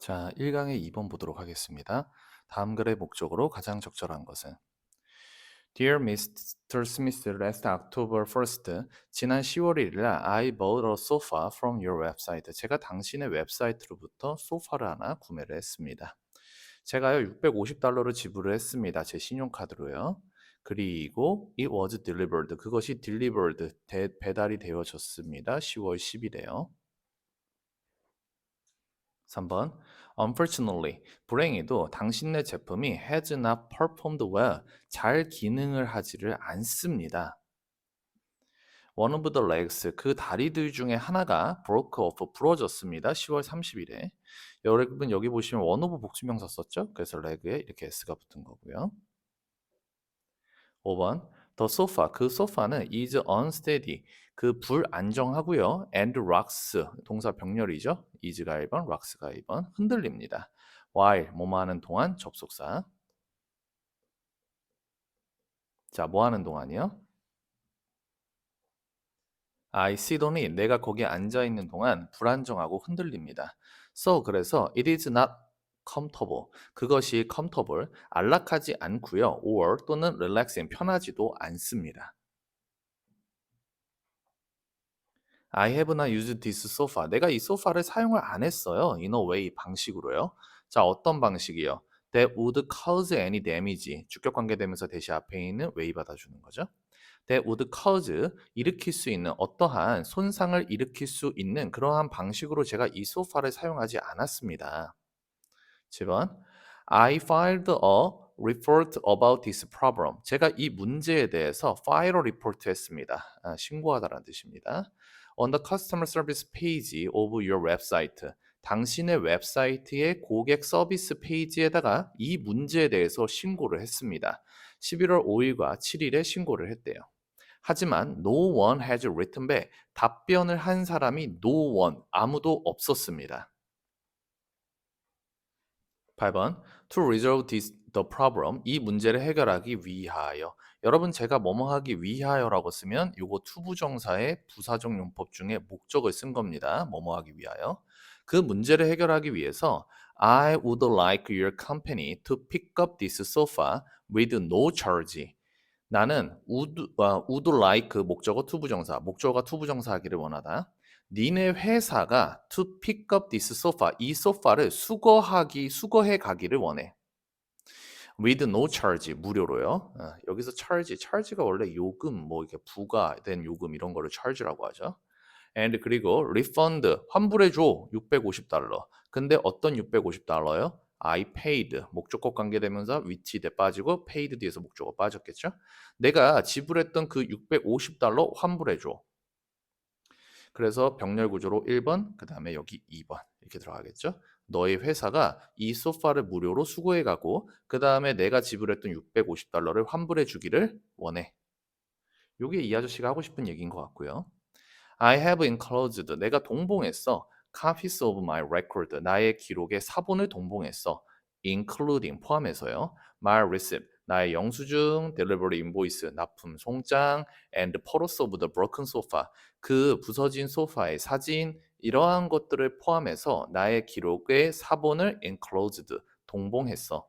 자, 1강의 2번 보도록 하겠습니다. 다음 글의 목적으로 가장 적절한 것은 Dear Mr. Smith, last October 1st, 지난 10월 1일 날 I bought a sofa from your website. 제가 당신의 웹사이트로부터 소파를 하나 구매를 했습니다. 제가요 650달러를 지불을 했습니다. 제 신용카드로요. 그리고 it was delivered. 그것이 delivered 대, 배달이 되어졌습니다. 10월 10일에요. 3번 Unfortunately, 불행히도 당신네 제품이 has not performed well, 잘 기능을 하지를 않습니다. One of the legs, 그 다리들 중에 하나가 broke off, 부러졌습니다. 10월 30일에. 여러분 여기 보시면 one of 복수명사 썼죠? 그래서 leg에 이렇게 s가 붙은 거고요. 5번 The sofa, 그 소파는 is unsteady, 그 불안정하고요. and rocks, 동사 병렬이죠. is가 1번, rocks가 2번, 흔들립니다. while, 뭐뭐 하는 동안 접속사. 자, 뭐 하는 동안이요? I sit on it, 내가 거기에 앉아 있는 동안 불안정하고 흔들립니다. So, 그래서 it is not comfortable, 그것이 comfortable, 안락하지 않고요. or 또는 relaxing, 편하지도 않습니다. I have not used this sofa. 내가 이 소파를 사용을 안 했어요. in a way 방식으로요. 자, 어떤 방식이요? That would cause any damage. 주격 관계되면서 대시 앞에 있는 way 받아주는 거죠. That would cause 일으킬 수 있는 어떠한 손상을 일으킬 수 있는 그러한 방식으로 제가 이 소파를 사용하지 않았습니다. 7번 I filed a report about this problem. 제가 이 문제에 대해서 file a report 했습니다. 아, 신고하다라는 뜻입니다. On the customer service page of your website. 당신의 웹사이트의 고객 서비스 페이지에다가 이 문제에 대해서 신고를 했습니다. 11월 5일과 7일에 신고를 했대요. 하지만 no one has written back. 답변을 한 사람이 no one, 아무도 없었습니다. 8번 To resolve this, the problem 이 문제를 해결하기 위하여 여러분 제가 뭐뭐 하기 위하여라고 쓰면 요거 투부정사의 부사적 용법 중에 목적을 쓴 겁니다. 뭐뭐 하기 위하여 그 문제를 해결하기 위해서 I would like your company to pick up this sofa with no charge. 나는 would, 아, would like 목적어 투부정사, 목적어가 투부정사 하기를 원하다. 니네 회사가 to pick up this sofa, 이 소파를 수거하기, 수거해 가기를 원해. with no charge, 무료로요. 어, 여기서 charge, charge가 원래 요금, 뭐 이렇게 부과된 요금 이런 거를 charge라고 하죠. and 그리고 refund, 환불해 줘, 650달러. 근데 어떤 650달러요? I paid, 목적격 관계되면서 위치 대 빠지고 paid 뒤에서 목적어 빠졌겠죠? 내가 지불했던 그 650달러 환불해 줘. 그래서 병렬 구조로 1번, 그 다음에 여기 2번 이렇게 들어가겠죠. 너의 회사가 이 소파를 무료로 수거해 가고 그 다음에 내가 지불했던 650달러를 환불해 주기를 원해. 요게 이 아저씨가 하고 싶은 얘기인 것 같고요. I have enclosed. 내가 동봉했어. copies of my record. 나의 기록의 사본을 동봉했어. including 포함해서요. my receipt. 나의 영수증, delivery invoice, 납품 송장, and photos of the broken sofa. 그 부서진 소파의 사진, 이러한 것들을 포함해서 나의 기록의 사본을 enclosed, 동봉했어.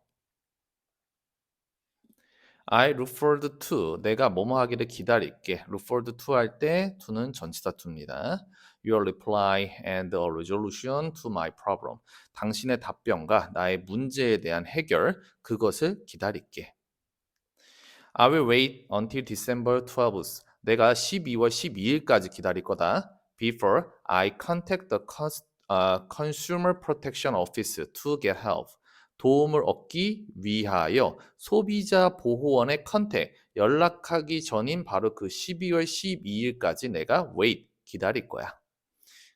I look forward to 내가 뭐뭐 하기를 기다릴게. look forward to 할 때 to는 전치사 to입니다. Your reply and a resolution to my problem. 당신의 답변과 나의 문제에 대한 해결 그것을 기다릴게. I will wait until December 12th. 내가 12월 12일까지 기다릴 거다. Before I contact the cons- uh, Consumer Protection Office to get help. 도움을 얻기 위하여 소비자 보호원의 컨택 연락하기 전인 바로 그 12월 12일까지 내가 wait 기다릴 거야.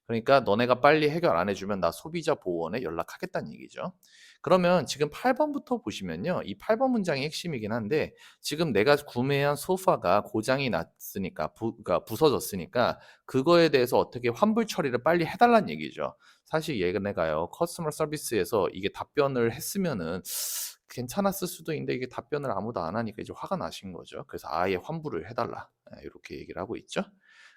그러니까 너네가 빨리 해결 안 해주면 나 소비자 보호원에 연락하겠다는 얘기죠. 그러면 지금 8번부터 보시면요. 이 8번 문장이 핵심이긴 한데 지금 내가 구매한 소파가 고장이 났으니까 부, 그러니까 부서졌으니까 그거에 대해서 어떻게 환불 처리를 빨리 해달라는 얘기죠. 사실 얘네가요. 커스터머 서비스에서 이게 답변을 했으면은 괜찮았을 수도 있는데 이게 답변을 아무도 안 하니까 이제 화가 나신 거죠. 그래서 아예 환불을 해달라. 이렇게 얘기를 하고 있죠.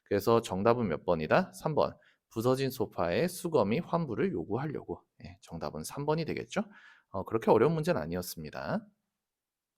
그래서 정답은 몇 번이다? 3번. 부서진 소파에 수거미 환불을 요구하려고. 예, 정답은 3번이 되겠죠? 어, 그렇게 어려운 문제는 아니었습니다.